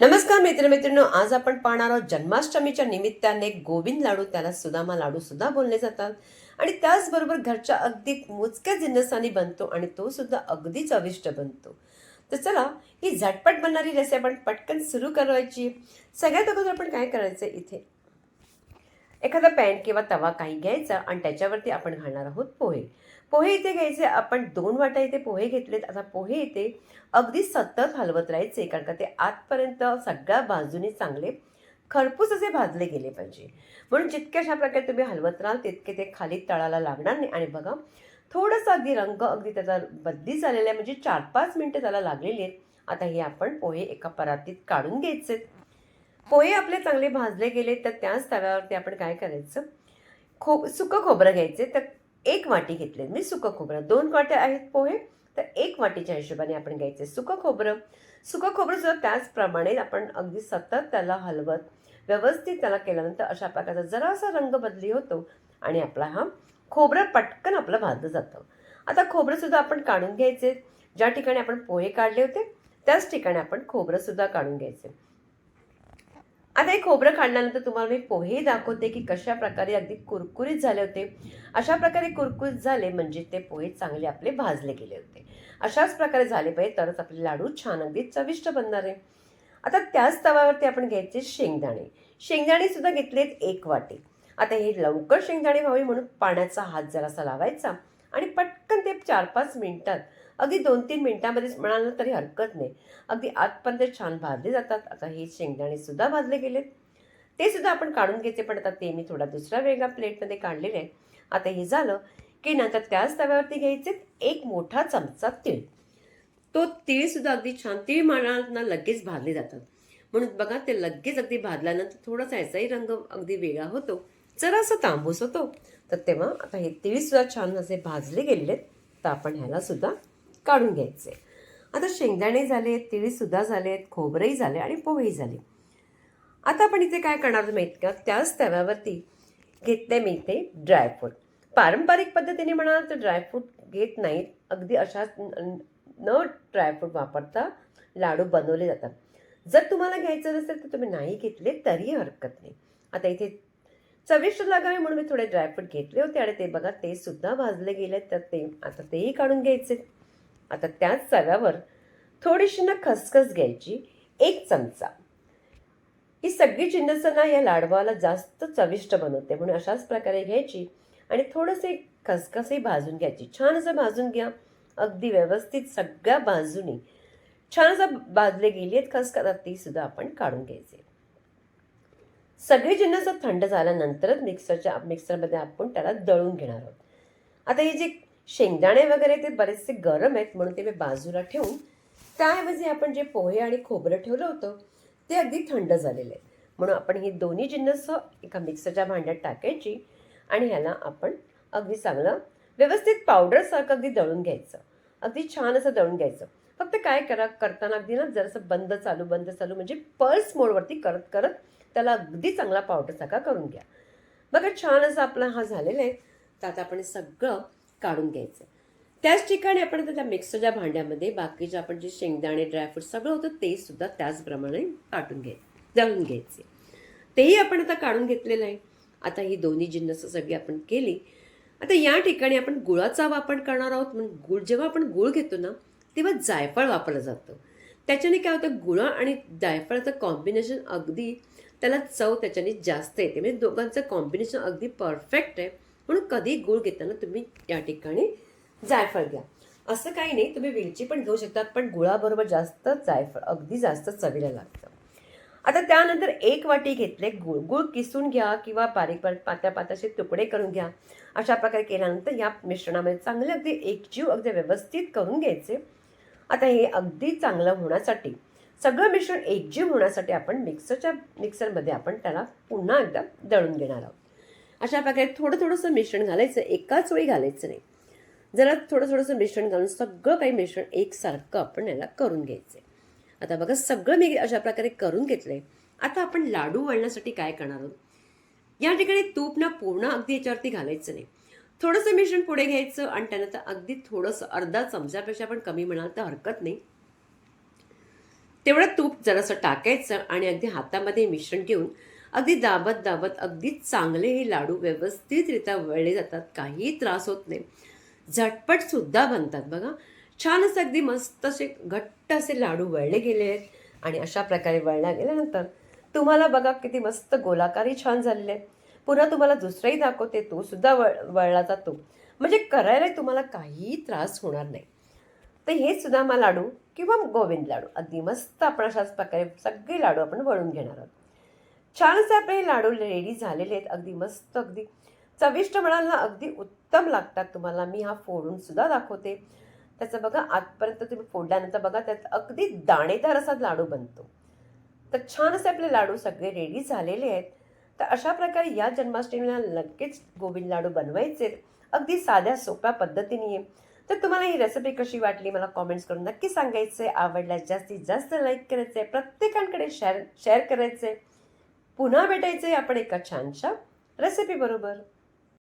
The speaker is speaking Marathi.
नमस्कार मित्रमित्रांनो आज आपण पाहणार आहोत जन्माष्टमीच्या निमित्ताने गोविंद लाडू त्याला सुदामा लाडू सुद्धा बोलले जातात. आणि त्याचबरोबर घरच्या अगदी मोजक्या जिन्नसानी बनतो आणि तो सुद्धा अगदी चविष्ट बनतो. तर चला ही झटपट बनणारी रेसिपी आपण पटकन सुरू करायची. सगळ्यात अगोदर आपण काय करायचं इथे? एखादा पॅन किंवा तवा काही घ्यायचा आणि त्याच्यावरती आपण घालणार आहोत पोहे. पोहे इथे घ्यायचे आपण दोन वाटा इथे पोहे घेतलेत. आता पोहे इथे अगदी सतत हलवत राहायचे कारण का ते आतपर्यंत सगळ्या बाजूने चांगले खरपूस असे भाजले गेले पाहिजे. म्हणून जितक्या अशा प्रकारे तुम्ही हलवत राहाल तितके ते खाली तळाला लागणार नाही. आणि बघा थोडंसं अगदी रंग अगदी त्याचा बदली झालेला आहे. म्हणजे चार पाच मिनटं त्याला लागलेली आहेत. आता हे आपण पोहे एका परातीत काढून घ्यायचे पोहे आपले चांगले भाजले गेले तर त्याच तव्यावरती आपण काय करायचं? खो सुकं खोबरं घ्यायचे. तर एक वाटी घेतले मी सुकं खोबरं. दोन वाट्या आहेत पोहे. तर एक वाटीच्या हिशोबाने आपण घ्यायचे सुकं खोबरं. सुकं खोबरं सुद्धा त्याचप्रमाणे आपण अगदी सतत त्याला हलवत व्यवस्थित त्याला केल्यानंतर अशा प्रकारचा जरासा रंग बदली होतो आणि आपला हा खोबरं पटकन आपलं भाजलं जातं. आता खोबरंसुद्धा आपण काढून घ्यायचे. ज्या ठिकाणी आपण पोहे काढले होते त्याच ठिकाणी आपण खोबरंसुद्धा काढून घ्यायचे. आता हे खोबरं काढल्यानंतर तुम्हाला मी पोहे दाखवते की कशा प्रकारे अगदी कुरकुरीत झाले होते. अशा प्रकारे कुरकुरीत झाले म्हणजे ते पोहे चांगले आपले भाजले गेले होते. अशाच प्रकारे झाले पाहिजे तरच आपले लाडू छान अगदी चविष्ट बनणार आहे. आता त्याच तवावरती आपण घ्यायचे शेंगदाणे. शेंगदाणे सुद्धा घेतलेत एक वाटी. आता हे लवकर शेंगदाणे व्हावे म्हणून पाण्याचा हात जरासा लावायचा आणि पटकन ते चार पाच मिनटात अगदी दोन तीन मिनटामध्येच म्हणाल तरी हरकत नाही. अगदी आतपर्यंत छान भाजले जातात. आता हे शेंगदाणे सुद्धा भाजले गेलेत. ते सुद्धा आपण काढून घ्यायचे पण आता ते मी थोडा दुसऱ्या वेगळ्या प्लेटमध्ये काढलेले आहे आता हे झालं की नंतर त्याच तव्यावरती घ्यायचे एक मोठा चमचा तीळ. तो तीळ सुद्धा अगदी छान तीळ म्हणाल लगेच भाजले जातात. म्हणून बघा ते लगेच अगदी भाजल्यानंतर थोडासा याचाही रंग अगदी वेगळा होतो. जरासा तांबूस होतो. तर तेव्हा आता हे तीळ सुद्धा छान असे भाजले गेलेले आहेत. तर आपण ह्याला सुद्धा काढून घ्यायचे. आता शेंगदाणे झाले तिळीसुद्धा झालेत खोबरंही झाले आणि पोहेही झाले. आता आपण इथे काय करणार माहीत का? त्याच तव्यावरती घेतले मी इथे ड्रायफ्रूट पारंपरिक पद्धतीने म्हणाल तर ड्रायफ्रूट घेत नाहीत. अगदी अशाच न ड्रायफ्रूट वापरता लाडू बनवले जातात. जर तुम्हाला घ्यायचं नसेल तर तुम्ही नाही घेतले तरी हरकत नाही. आता इथे चविष्ट लागावे म्हणून मी थोडे ड्रायफ्रूट घेतले होते आणि ते बघा ते सुद्धा भाजले गेले तर ते आता तेही काढून घ्यायचे. आता त्याच तव्यावर थोडीशी ना खसखस घ्यायची एक चमचा. ही सगळी जिन्नसं ना या लाडवाला जास्त चविष्ट बनवते म्हणून अशाच प्रकारे घ्यायची आणि थोडंसे खसखसही भाजून घ्यायची. छान असं भाजून घ्या. अगदी व्यवस्थित सगळ्या बाजूनी छान असं भाजले गेली आहेत खसखस ती सुद्धा आपण काढून घ्यायचे. सगळी जिन्नस थंड झाल्यानंतरच मिक्सरच्या मिक्सरमध्ये आपण त्याला दळून घेणार आहोत. आता ही जी शेंगदाणे वगैरे ते बरेचसे गरम आहेत म्हणून ते मी बाजूला ठेवून त्याऐवजी आपण जे पोहे आणि खोबरं ठेवलं होतं ते अगदी थंड झालेले आहे. म्हणून आपण ही दोन्ही जिन्नस एका मिक्सरच्या भांड्यात टाकायची आणि ह्याला आपण अगदी चांगलं व्यवस्थित पावडरसारखं अगदी दळून घ्यायचं. अगदी छान असं दळून घ्यायचं. फक्त काय करा करताना अगदी ना जरासं बंद चालू बंद चालू म्हणजे पल्स मोडवरती करत करत त्याला अगदी चांगला पावडरसारखा करून घ्या. बघा छान असं आपला हा झालेला आहे. तर आता आपण सगळं काढून घ्यायचं. त्याच ठिकाणी आपण आता त्या मिक्सरच्या भांड्यामध्ये बाकीचे आपण जे शेंगदाणे ड्रायफ्रूट सगळं होतं ते सुद्धा त्याचप्रमाणे काटून घ्यायचे दळून घ्यायचे. तेही आपण आता काढून घेतलेलं आहे. आता ही दोन्ही जिन्नस सगळी आपण केली. आता या ठिकाणी आपण गुळाचा वापर करणार आहोत. म्हणून गुळ जेव्हा आपण गुळ घेतो ना तेव्हा जायफळ वापरलं जातं. त्याच्याने काय होतं गुळ आणि जायफळाचं कॉम्बिनेशन अगदी त्याला चव त्याच्याने जास्त येते. म्हणजे दोघांचं कॉम्बिनेशन अगदी परफेक्ट आहे. म्हणून कधी गुळ घेताना तुम्ही या ठिकाणी जायफळ घ्या. असं काही नाही तुम्ही वेलची पण घेऊ शकतात पण गुळाबरोबर जास्त जायफळ अगदी जास्त चवीला लागतं. आता त्यानंतर एक वाटी घेतले गुळ. गुळ किसून घ्या किंवा बारीक बारीक पात्या पात्याचे तुकडे करून घ्या. अशा प्रकारे केल्यानंतर या मिश्रणामध्ये चांगले अगदी एकजीव अगदी व्यवस्थित करून घ्यायचे. आता हे अगदी चांगलं होण्यासाठी सगळं मिश्रण एकजीव होण्यासाठी आपण मिक्सरच्या मिक्सरमध्ये आपण त्याला पुन्हा एकदा दळून घेणार आहोत. अशा प्रकारे थोडं थोडंसं मिश्रण घालायचं एकाच वेळी घालायचं नाही. जरा थोडं थोडंसं मिश्रण घालून सगळं काही मिश्रण एकसारखं आपण याला करून घ्यायचं आता बघा सगळं मी अशा प्रकारे करून घेतलंय. आता आपण लाडू वळण्यासाठी काय करणार आहोत? या ठिकाणी तूप ना पूर्ण अगदी याच्यावरती घालायचं नाही. थोडंसं मिश्रण पुढे घ्यायचं आणि त्यानंतर अगदी थोडंसं अर्धा चमच्यापेक्षा पण कमी म्हणाल तर हरकत नाही. तेवढं तूप जरासं टाकायचं आणि अगदी हातामध्ये मिश्रण घेऊन अगदी दाबत दाबत अगदी चांगले हे लाडू व्यवस्थितरित्या वळले जातात. काहीही त्रास होत नाही. झटपट सुद्धा बनतात बघा. छान असं अगदी मस्त असे घट्ट असे लाडू वळले गेले आहेत आणि अशा प्रकारे वळल्या गेल्यानंतर तुम्हाला बघा किती मस्त गोलाकारही छान झालेले आहेत. पुन्हा तुम्हाला दुसराही दाखवते तो सुद्धा वळ वळला जातो. म्हणजे करायला तुम्हाला काहीही त्रास होणार नाही. तर हे सुदामा लाडू किंवा गोविंद लाडू. अगदी मस्त आपण अशाच प्रकारे सगळे लाडू आपण वळून घेणार आहोत. छानसे आपले लाडू रेडी झालेले आहेत. अगदी मस्त अगदी चविष्ट म्हणाल ना अगदी उत्तम लागतात तुम्हाला. मी हा फोडून सुद्धा दाखवते. त्याचं बघा आतपर्यंत तुम्ही फोडल्यानंतर बघा त्यात अगदी दाणेदार असा लाडू बनतो. तर छान असे आपले लाडू सगळे रेडी झालेले आहेत. तर अशा प्रकारे या जन्माष्टमीला नक्कीच गोविंद लाडू बनवायचे अगदी साध्या सोप्या पद्धतीने. आहे तर तुम्हाला ही रेसिपी कशी वाटली मला कॉमेंट्स करून नक्की सांगायचं आहे आवडल्यास जास्तीत जास्त लाईक करायचं आहे प्रत्येकांकडे शेअर शेअर करायचं आहे पुन्हा भेटायचं आहे आपण एका छानशा रेसिपी बरोबर.